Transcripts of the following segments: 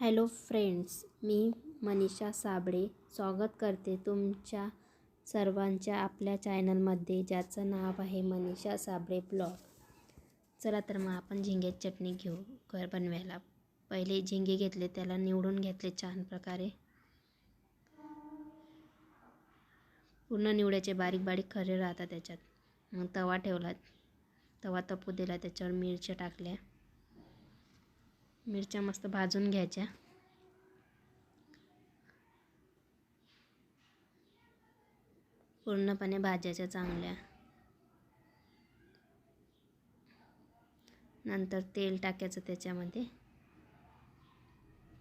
Hello friends मी मनीषा साबळे स्वागत करते तुमच्या सर्वांच्या आपल्या चॅनलमध्ये ज्याचं नाव आहे मनीषा साबळे ब्लॉग. चला तर मग आपण झिंग्याची चटणी घेऊ घर बनवायला. पहिले झिंगे घेतले त्याला निवडून घेतले छान प्रकारे. पूर्ण निवड्याचे बारीक बारीक खरे राहतात त्याच्यात. मग तवा ठेवला तवा तपू दिला त्याच्यावर मिरच्या टाकल्या. मिरच्या मस्त भाजून घ्यायच्या. पूर्णपणे भाज्याच्या चांगल्या. नंतर तेल टाकायचं त्याच्यामध्ये.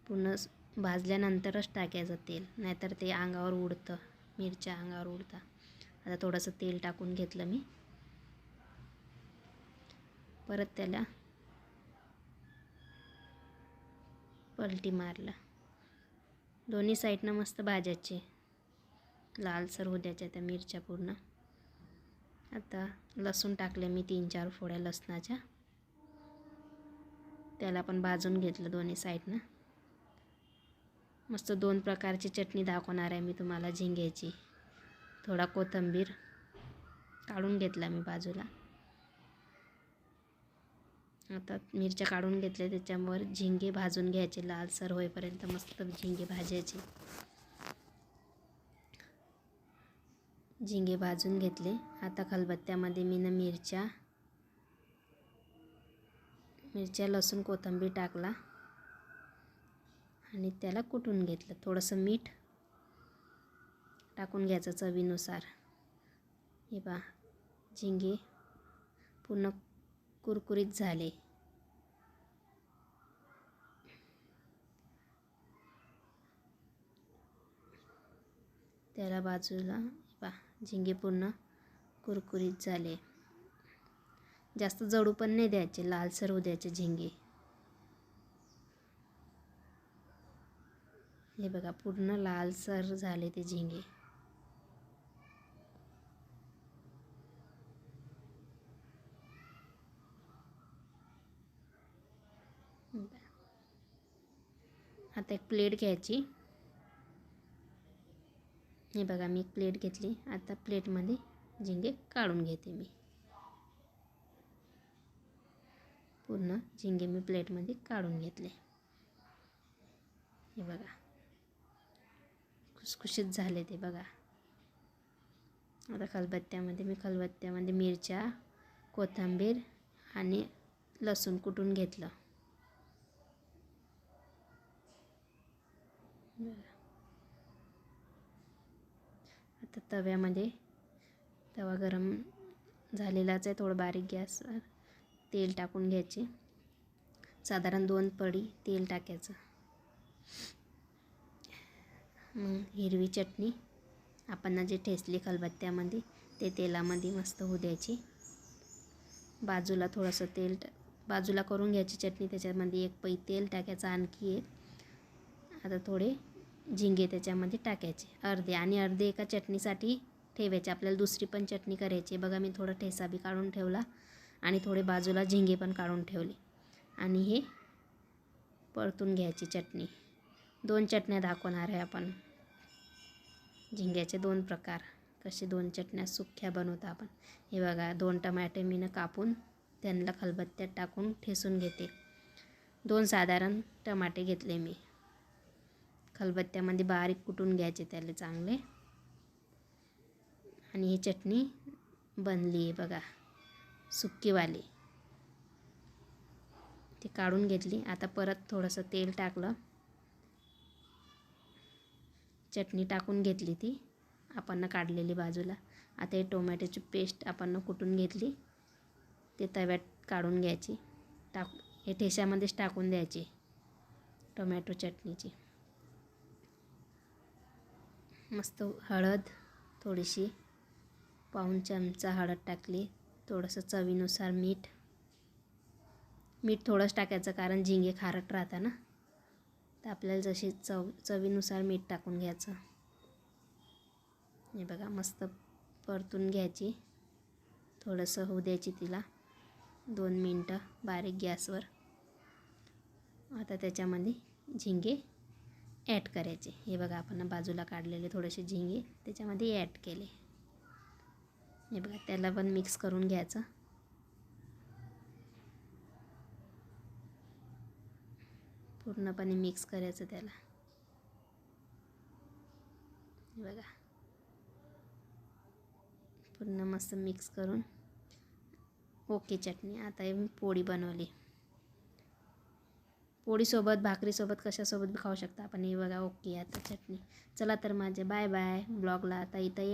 पूर्ण भाजल्यानंतरच टाकायचं तेल नाहीतर ते अंगावर उडतं मिरच्या अंगावर उडतं. आता थोडंसं तेल टाकून घेतलं मी. परत त्याला पलटी मारला. दोन्ही साईडनं मस्त भाज्याचे. लालसर होऊ त्या मिरच्या पूर्ण. आता लसूण टाकले मी तीन चार फोड्या लसणाच्या. त्याला पण भाजून घेतलं दोन्ही साईडनं. मस्त दोन प्रकारची चटणी दाखवणार आहे मी तुम्हाला झिंग्याची. थोडा कोथिंबीर काढून घेतला मी बाजूला. आता मिरच्या काढून घेतल्या त्याच्यावर झिंगे भाजून घ्यायचे लालसर होईपर्यंत मस्त झिंगे भाजायचे. झिंगे भाजून घेतले. आता खलबत्त्यामध्ये मी ना मिरच्या मिरच्या लसूण कोथिंबीर टाकला आणि त्याला कुटून घेतलं. थोडंसं मीठ टाकून घ्यायचं चवीनुसार. हे पहा झिंगे पूर्ण कुरकुरीत झाले. त्याला बाजूला पा झिंगे पूर्ण कुरकुरीत झाले. जास्त जडू पण नाही द्यायचे लालसर होऊ द्यायचे झिंगे. हे बघा पूर्ण लालसर झाले ते झिंगे. आता एक प्लेट घ्यायची. हे बघा मी एक प्लेट घेतली. आता प्लेटमध्ये झिंगे काढून घेते मी. पूर्ण झिंगे मी प्लेटमध्ये काढून घेतले. हे बघा. खुसखुशीत झाले ते बघा. आता खलबत्त्यामध्ये मी खलबत्त्यामध्ये मिरच्या कोथिंबीर आणि लसूण कुटून घेतलं. आता तव्यामध्ये तवा गरम झालेलाच आहे थोडं बारीक गॅसवर तेल टाकून घ्यायचे. साधारण दोन पडी तेल टाकायचं. मग हिरवी चटणी आपण जे ठेचली खलबत्त्यामध्ये ते तेलामध्ये मस्त होऊ द्यायची. बाजूला थोडंसं तेल बाजूला करून घ्यायची चटणी त्याच्यामध्ये एक पै तेल टाकायचं आणखी एक. आता थोडे झिंगे त्याच्यामध्ये टाकायचे. अर्धे आणि अर्धे एका चटणीसाठी ठेवायचे. आपल्याला दुसरी पण चटणी करायची बघा मी थोडं ठेसा बी काढून ठेवला आणि थोडे बाजूला झिंगे पण काढून ठेवले. आणि हे परतून घ्यायची चटणी. दोन चटण्या दाखवणार आहे आपण. झिंग्याचे दोन प्रकार. कसे दोन चटण्या सुख्या बनवतो आपण. हे बघा दोन टमाटे मीनं कापून त्यांना खलबत्त्यात टाकून ठेसून घेते. दोन साधारण टमाटे घेतले मी. खलबत्त्यामध्ये बारीक कुटून घ्यायचे त्याला चांगले. आणि ही चटणी बनली आहे बघा सुक्कीवाली. ती काढून घेतली. आता परत थोडंसं तेल टाकलं. चटणी टाकून घेतली ती. आपण काढलेली बाजूला. आता हे टोमॅटोची पेस्ट आपण कुटून घेतली. ते तव्यात काढून घ्यायची. टाक हे ठेशामध्येच टाकून द्यायची टोमॅटो चटणीची. मस्त हळद थोडीशी पाऊण चमचा हळद टाकली थोडंसं चवीनुसार मीठ. मीठ थोडंच टाकायचं कारण झिंगे खारट राहतं ना. तर आपल्याला जशी चव चवीनुसार मीठ टाकून घ्यायचं. हे बघा मस्त परतून घ्यायची. थोडंसं होऊ द्यायची तिला. दोन मिनटं बारीक गॅसवर. आता त्याच्यामध्ये झिंगे ॲड करायचे. हे बघा आपण बाजूला काढलेले थोडेसे झिंगे त्याच्यामध्ये ॲड केले. हे बघा त्याला पण मिक्स करून घ्यायचं. पूर्णपणे मिक्स करायचं त्याला. हे बघा. पूर्ण मस्त मिक्स करून ओके चटणी. आता मी पोळी बनवली. पोळीसोबत भाकरीसोबत कशासोबत बी खाऊ शकता आपण. हे बघा ओके आता चटणी. चला तर माझे बाय बाय ब्लॉगला आता इथं ये.